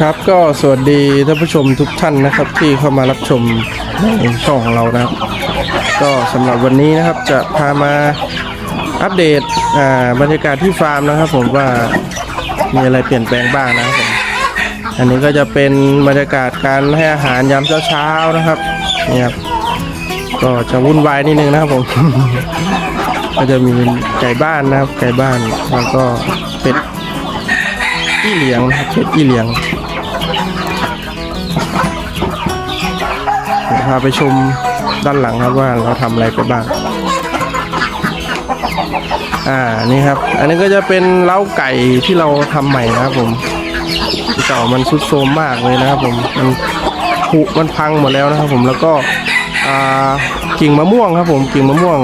ครับก็สวัสดีท่านผู้ชมทุกท่านนะครับ ที่เข้ามารับชมในช่องของเรานะครับ ก็สำหรับวันนี้นะครับจะพามาอัปเดตบรรยากาศที่ฟาร์มนะครับ ผมว่ามีอะไรเปลี่ยนแปลงบ้างนะครับผมอันนี้ก็จะเป็นบรรยากาศการให้อาหารยามเช้าๆนะครับนี่ครับก็จะวุ่นวายนิดนึงนะครับผมก็จะมีไก่บ้านนะครับไก่บ้านแล้วก็เป็ดอีเหลียงนะครับเป็ดอีเหลียง พาไปชมด้านหลังครับว่าเราทำอะไรไปบ้าง อ่านี่ครับ อันนี้ก็จะเป็นเล้าไก่ที่เราทำใหม่นะครับผมเก่ามันสุดโทรมมากเลยนะครับผมมันผุมันพังหมดแล้วนะครับผมแล้วก็อ่ากิ่งมะม่วงครับผมกิ่งมะม่วง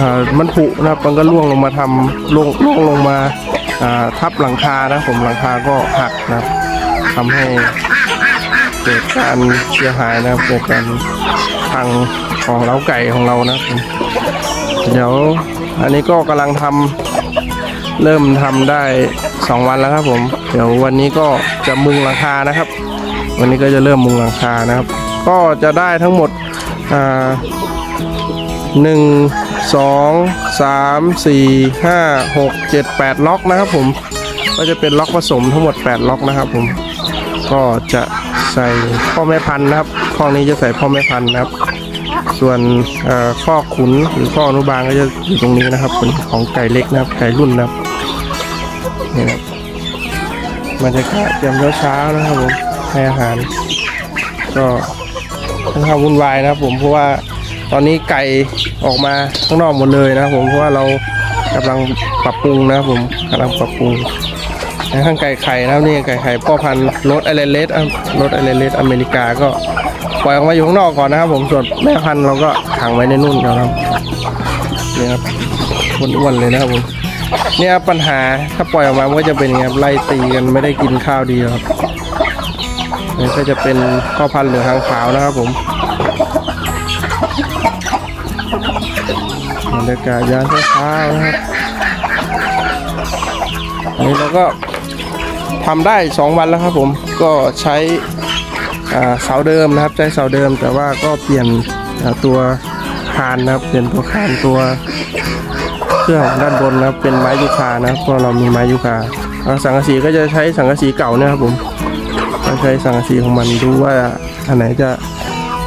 อ่ามันผุนะครับมันก็ร่วงลงมาทำร่วงร่วงลงมาอ่าทับหลังคานะผมหลังคาก็หักนะครับทำให้ เกิดการเสียหายนะครับเกิดการพังของเล้าไก่ของเรานะครับเดี๋ยวอันนี้ก็กำลังทำเริ่มทำได้ 2 วันแล้วครับผม เดี๋ยววันนี้ก็จะมุงหลังคานะครับ วันนี้ก็จะเริ่มมุงหลังคานะครับ ก็จะได้ทั้งหมดอ่าหนึ่งสองสามสี่ห้าหกเจ็ดแปดล็อกนะครับผมก็จะเป็นล็อกผสมทั้งหมด 8 ล็อกนะครับผม ก็จะ ใส่พ่อแม่พันธุ์นะครับข้อนี้จะใส่พ่อแม่พันธุ์นะครับ ส่วนข้อขุนหรือข้ออนุบาลก็จะอยู่ตรงนี้นะครับเป็นของไก่เล็กนะครับไก่รุ่นนะครับนี่นะครับบรรยากาศยามเช้าๆนะครับผมให้อาหาร ก็ค่อนข้างวุ่นวายนะครับ ผมเพราะว่าตอนนี้ไก่ออกมาข้างนอกหมดเลยนะครับผมเพราะว่าเรากำลังปรับปรุงนะครับผมกำลังปรับปรุง ข้างไก่ไข่นะครับนี่ไก่ไข่พ่อพันธุ์รถไอเลนเลสรถไอเลนเลสอเมริกาก็ปล่อยออกมาอยู่ข้างนอกก่อนนะครับ ผมส่วนแม่พันธุ์เราก็ขังไว้ในนู่นนะครับนี่ครับอ้วนๆเลยนะครับผมเนี่ยครับปัญหาถ้าปล่อยออกมาก็จะเป็นอย่างนี้ครับไล่ตีกันไม่ได้กินข้าวดีครับนี่ก็จะเป็นพ่อพันธุ์เหลืองหางขาวนะครับผมบรรยากาศยามเช้านะครับนนี้เราก็ ทำได้ 2 วันแล้วครับผมก็ใช้เสาเดิมนะครับใช้เสาเดิมแต่ว่าก็เปลี่ยนตัวคานนะครับเปลี่ยนตัวคานตัวเครื่องด้านบนนะครับเป็นไม้ยูคานะเพราะเรามีไม้ยูคาสังกะสีก็จะใช้สังกะสีเก่าเนะครับผมเราใช้สังกะสีของมันดูว่าอันไหนจะ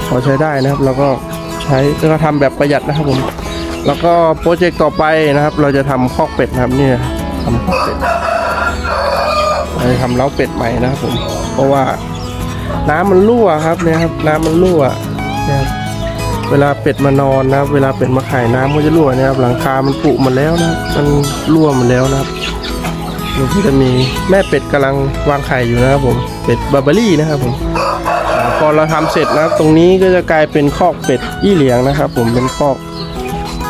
พอใช้ได้นะครับ แล้วก็ใช้แล้วก็ทำแบบประหยัดนะครับผมแล้วก็โปรเจกต์ต่อไปนะครับ เราจะทำคอกเป็ดนะครับเนี่ยทำคอกเป็ด เราจะทำเล้าเป็ดใหม่นะครับผมเพราะว่าน้ำมันรั่วครับเนี่ยครับน้ำมันรั่วนะครับเวลาเป็ดมานอนนะครับ เวลาเป็ดมาไข่น้ำก็จะรั่วนะครับ หลังคา มันผุหมดแล้วนะมันรั่วหมดแล้วนะครับดูที่จะมีแม่เป็ดกำลังวางไข่อยู่นะครับผมเป็ดบาร์เบอรี่นะครับผมพอเราทำเสร็จนะครับ ตรงนี้ก็จะกลายเป็นคอกเป็ดอี้เหลียงนะครับ ผมเป็นคอก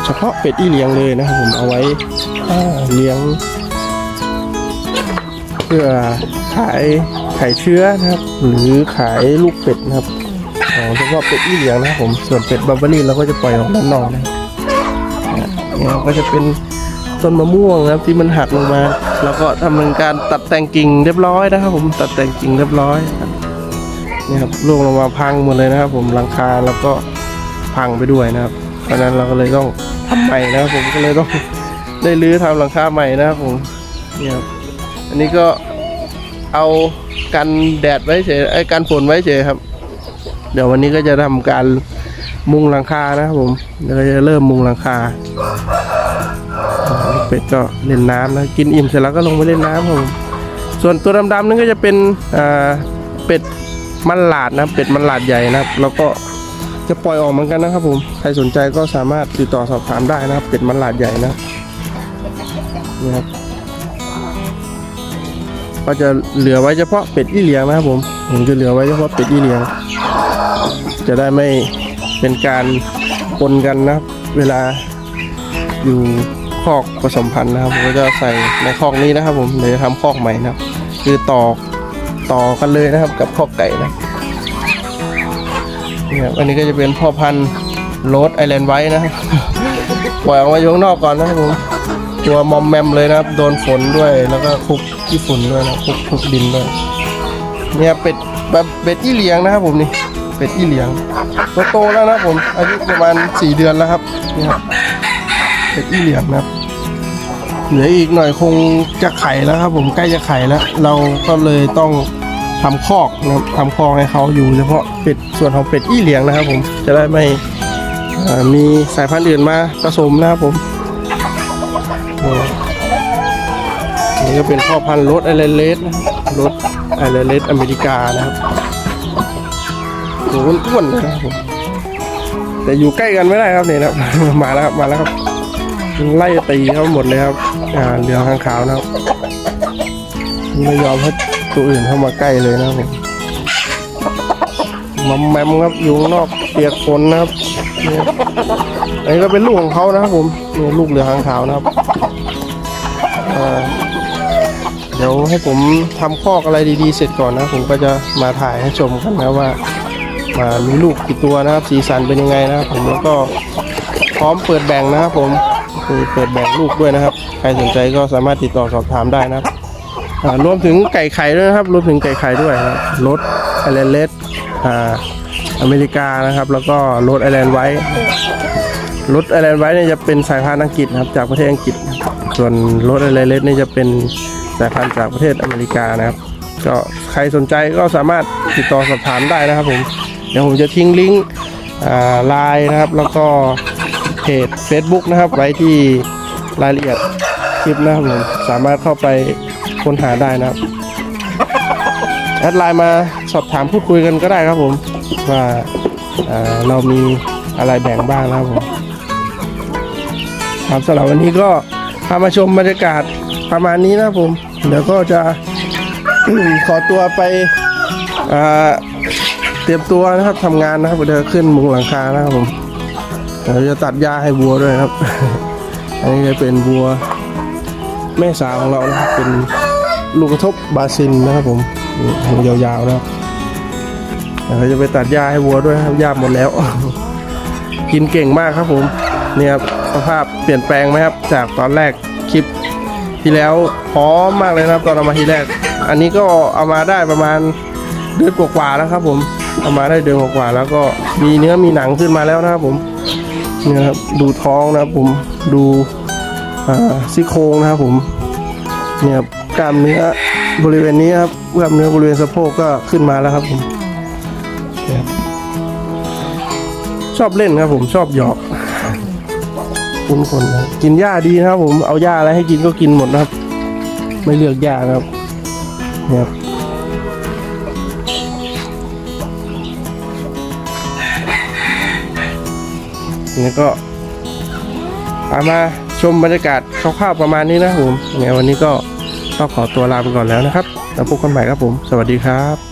เฉพาะเป็ดอี้เหลียงเลยนะครับ ผมเอาไว้เลี้ยง พื่อขายไข่เชื้อนะครับ หรือขายลูกเป็ดนะครับของเฉพาะเป็ดอี้เหลียงนะครับผมส่วนเป็ดบาร์เบอรี่เราก็จะปล่อยออกด้านนอกนะเนี่ยก็จะเป็นต้นมะม่วงนะครับที่มันหักลงมา แล้วก็ทำการตัดแต่งกิ่งเรียบร้อยนะครับ ผมตัดแต่งกิ่งเรียบร้อยนี่ครับร่วงลงมาพังหมดเลยนะครับ ผมหลังคาแล้วก็พังไปด้วยนะครับ เพราะนั้นเราก็เลยต้องทำใหม่นะครับผมก็เลยต้องได้รื้อทำหลังคาใหม่นะครับผมนี่ครับ อันนี้ก็เอากันแดดไว้เฉยไอ้กันฝนไว้เฉยครับ เดี๋ยววันนี้ก็จะทำการมุงหลังคานะครับผมเดี๋ยวก็จะเริ่มมุงหลังคาเป็ดก็เล่นน้ำนะกินอิ่มเสร็จแล้วก็ลงไปเล่นน้ำครับผมส่วนตัวดำๆนั่นก็จะเป็นอ่าเป็ดมันหลาดนะเป็ดมันหลาดใหญ่นะครับ แล้วก็จะปล่อยออกเหมือนกันนะครับผมใครสนใจก็สามารถติดต่อสอบถามได้นะครับ เป็ดมันหลาดใหญ่นะนี่ครับ ก็จะเหลือไว้เฉพาะเป็ดอีเหลียงนะครับผม ผมจะเหลือไว้เฉพาะเป็ดอีเหลียง จะได้ไม่เป็นการปนกันนะครับ เวลาอยู่คอกผสมพันธุ์นะครับผมก็จะใส่ในคอกนี้นะครับ ผมเดี๋ยวจะทำคอกใหม่นะครับ คือต่อต่อกันเลยนะครับ กับคอกไก่นะเนี่ยครับอันนี้ก็จะเป็นพ่อพันธุ์โรสไอแลนด์ไว้นะครับปล่อยออกมาอยู่ข้างนอกก่อนนะครับผมตัวมอมแมมเลยนะครับ โดนฝนด้วยแล้วก็คลุก ขี้ฝุ่นด้วยนะคลุกคลุกดินด้วยเนี่ยเป็ดแบบเป็ดอีเหลียงนะครับผมนี่เป็ดอีเหลียงตัวโตแล้วนะผมอายุประมาณสี่เดือนแล้วครับนี่ครับเป็ดอีเหลียงนะครับเหลืออีกหน่อยคงจะไข่แล้วครับ ผมใกล้จะไข่แล้ว เราก็เลยต้องทำคอกนะทำคอกให้เขาอยู่เฉพาะเป็ดส่วนของเป็ดอีเหลียงนะครับ ผมจะได้ไม่มีสายพันธุ์อื่นมาผสมนะครับผม นี่ก็เป็นพ่อพันธุ์รถไอเลนเลสนะรถไอเลนเลสอเมริกานะครับโหอ้วนๆนะครับผมแต่อยู่ใกล้กันไม่ได้ครับนี่นะมาแล้วครับมาแล้วครับไล่ตีเขาหมดเลยครับอ่าเหลืองข้างขาวนะครับไม่ยอมให้ตัวอื่นเข้ามาใกล้เลยนะครับผมมัมแมมครับอยู่นอกเปียกฝนนะครับนี่อันนี้ก็เป็นลูกของเขานะครับผมนี่ลูกเหลืองขางขาวนะครับ ให้ผมทำคอกอะไรดีๆ เสร็จก่อนนะ ผมก็จะมาถ่ายให้ชมกันนะว่ามามีลูกกี่ตัวนะครับ สีสันเป็นยังไงนะครับผมแล้วก็พร้อมเปิดแบ่งนะครับผมคือเปิดแบ่งลูกด้วยนะครับ ใครสนใจก็สามารถติดต่อสอบถามได้นะครับรวมถึงไก่ไข่ด้วยนะครับ รวมถึงไก่ไข่ด้วยนะครับรถไอแลนด์เลสอ่าอเมริกานะครับ แล้วก็รถไอแลนด์ไว้รถไอแลนด์ไว้เนี่ยจะเป็นสายพันธุ์อังกฤษนะครับ จากประเทศอังกฤษ ส่วนรถไอแลนด์เลสเนี่ยจะเป็น สายพันธุ์จากประเทศอเมริกานะครับ ก็ใครสนใจก็สามารถติดต่อสอบถามได้นะครับผม เดี๋ยวผมจะทิ้งลิงก์ไลน์นะครับ แล้วก็เพจ Facebook นะครับ ไว้ที่รายละเอียดคลิปนะครับผมสามารถเข้าไปค้นหาได้นะครับแอดไลน์มาสอบถามพูดคุยกันก็ได้ครับผม ว่าอ่าเรามีอะไรแบ่งบ้างนะครับผมครับสำหรับวันนี้ก็พามาชมบรรยากาศประมาณนี้นะครับผม เดี๋ยวก็จะ ขอตัวไปเตรียมตัวนะครับทำงานนะครับเดี๋ยวขึ้นมุงหลังคานะครับผมเดี๋ยวจะตัดหญ้าให้วัวด้วยครับ อันนี้จะเป็นวัวแม่สาวของเรานะครับเป็นลูกกระทบบาซินนะครับผมยาวๆนะครับเดี๋ยวเราจะไปตัดหญ้าให้วัวด้วยครับหญ้าหมดแล้ว กินเก่งมากครับผมเนี่ยครับสภาพเปลี่ยนแปลงไหมครับ จากตอนแรกคลิป ที่แล้วพร้อมมากเลยนะครับตอนเอามาทีแรก อันนี้ก็เอามาได้ประมาณเดือนกว่าๆแล้วครับผมเอามาได้เดือนกว่าๆแล้วก็มีเนื้อมีหนังขึ้นมาแล้วนะครับผมเนี่ยครับดูท้องนะครับผมดูซี่โครงนะครับผมเนี่ยครับกล้ามเนื้อบริเวณนี้ครับกล้ามเนื้อบริเวณสะโพกก็ขึ้นมาแล้วครับผมชอบเล่นครับผมชอบหยอก คุณคนนะกินหญ้าดีนะครับ ผมเอาหญ้าอะไรให้กินก็กินหมดนะครับ ไม่เลือกหญ้านะครับเนี่ยครับนี่ก็พามาชมบรรยากาศคร่าวๆประมาณนี้นะครับผมไงวันนี้ก็ต้องขอตัวลาไปก่อนแล้วนะครับ แล้วพบกันใหม่ครับผม สวัสดีครับ